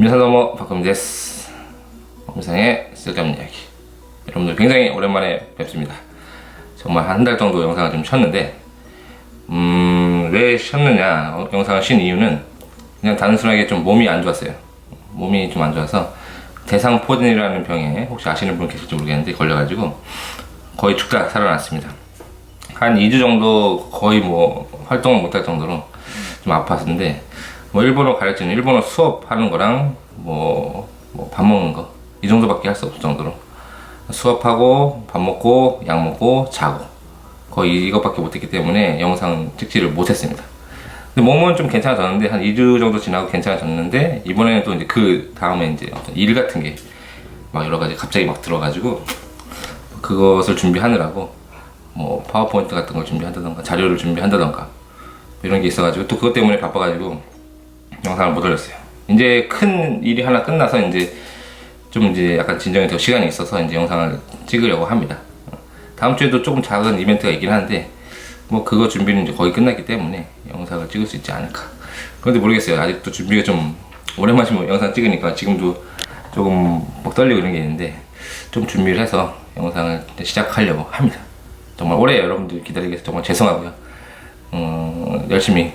미사도모 박금 데스 범상의 쓸데없는 이야기 여러분들 굉장히 오랜만에 뵙습니다. 정말 한 달 정도 영상을 좀 쉬었는데 음, 왜 쉬었느냐 어, 영상을 쉰 이유는 그냥 단순하게 좀 몸이 안 좋았어요. 몸이 좀 안 좋아서 대상포진이라는 병에 혹시 아시는 분 계실지 모르겠는데 걸려가지고 거의 죽다 살아났습니다. 한 2주 정도 거의 뭐 활동을 못할 정도로 좀 아팠는데 뭐 일본어 가르치는 일본어 수업하는 거랑 뭐 밥 먹는 거. 이 정도밖에 할 수 없을 정도로. 수업하고 밥 먹고 약 먹고 자고. 거의 이것밖에 못했기 때문에 영상 찍지를 못했습니다. 몸은 좀 괜찮아졌는데 한 2주 정도 지나고 괜찮아졌는데 이번에는 또 이제 그 다음에 이제 어떤 일 같은 게 막 여러 가지 갑자기 막 들어가지고 그것을 준비하느라고 뭐 파워포인트 같은 걸 준비한다던가 자료를 준비한다던가 이런 게 있어가지고 또 그것 때문에 바빠가지고 영상을 못 올렸어요. 이제 큰 일이 하나 끝나서 이제 좀 이제 약간 진정이 되고 시간이 있어서 이제 영상을 찍으려고 합니다. 다음 주에도 조금 작은 이벤트가 있긴 한데 뭐 그거 준비는 이제 거의 끝났기 때문에 영상을 찍을 수 있지 않을까. 그런데 모르겠어요. 아직도 준비가 좀 오랜만에 뭐 영상 찍으니까 지금도 조금 목 떨리고 이런 게 있는데 좀 준비를 해서 영상을 시작하려고 합니다. 정말 오래 여러분들 기다리게 해서 정말 죄송하고요. 어, 열심히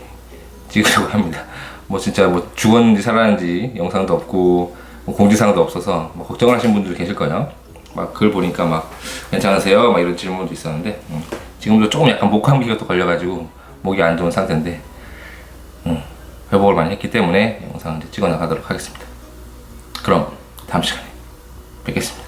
찍으려고 합니다. 뭐 진짜 뭐 죽었는지 살았는지 영상도 없고 뭐 공지사항도 없어서 뭐 걱정을 하시는 분들 계실 거예요. 막글 보니까 막 괜찮으세요? 막 이런 질문도 있었는데 음, 지금도 조금 약간 목 감기가 또 걸려가지고 목이 안 좋은 상태인데 음, 회복을 많이 했기 때문에 영상을 찍어 나가도록 하겠습니다. 그럼 다음 시간에 뵙겠습니다.